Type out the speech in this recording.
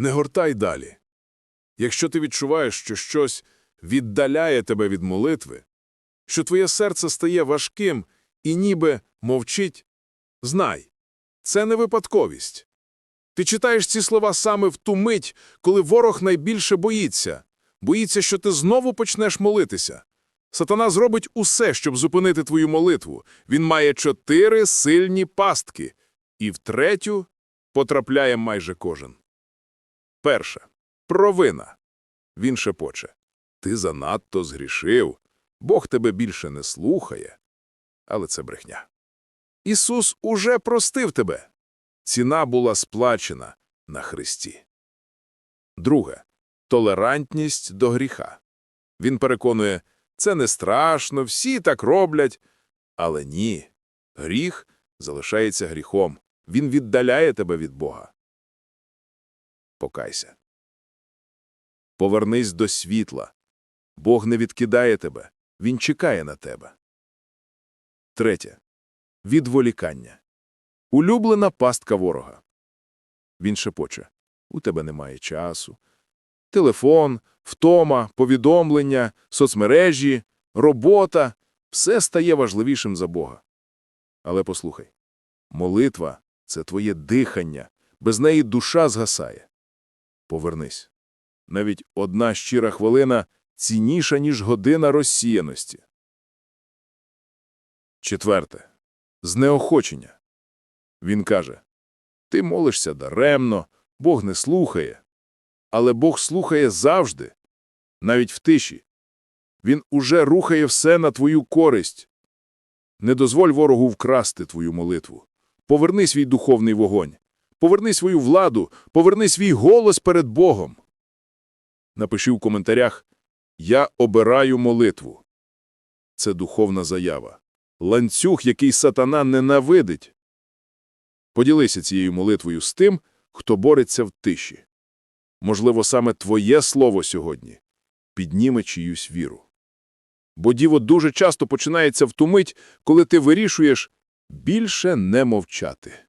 Не гортай далі. Якщо ти відчуваєш, що щось віддаляє тебе від молитви, що твоє серце стає важким і ніби мовчить, знай, це не випадковість. Ти читаєш ці слова саме в ту мить, коли ворог найбільше боїться, боїться, що ти знову почнеш молитися. Сатана зробить усе, щоб зупинити твою молитву. Він має чотири сильні пастки, і в третю потрапляє майже кожен. Перше. Провина. Він шепоче. Ти занадто згрішив, Бог тебе більше не слухає. Але це брехня. Ісус уже простив тебе. Ціна була сплачена на Христі. Друге. Толерантність до гріха. Він переконує, це не страшно, всі так роблять. Але ні, гріх залишається гріхом. Він віддаляє тебе від Бога. Покайся. Повернись до світла. Бог не відкидає тебе, Він чекає на тебе. Третє. Відволікання. Улюблена пастка ворога. Він шепоче. У тебе немає часу. Телефон, втома, повідомлення, соцмережі, робота – все стає важливішим за Бога. Але послухай. Молитва – це твоє дихання. Без неї душа згасає. Повернись. Навіть одна щира хвилина цінніша, ніж година розсіяності. Четверте. Знеохочення. Він каже, ти молишся даремно, Бог не слухає. Але Бог слухає завжди, навіть в тиші. Він уже рухає все на твою користь. Не дозволь ворогу вкрасти твою молитву. Поверни свій духовний вогонь. Поверни свою владу, поверни свій голос перед Богом. Напиши в коментарях «Я обираю молитву». Це духовна заява. Ланцюг, який сатана ненавидить. Поділися цією молитвою з тим, хто бореться в тиші. Можливо, саме твоє слово сьогодні підніме чиюсь віру. Бо діво дуже часто починається в ту мить, коли ти вирішуєш більше не мовчати.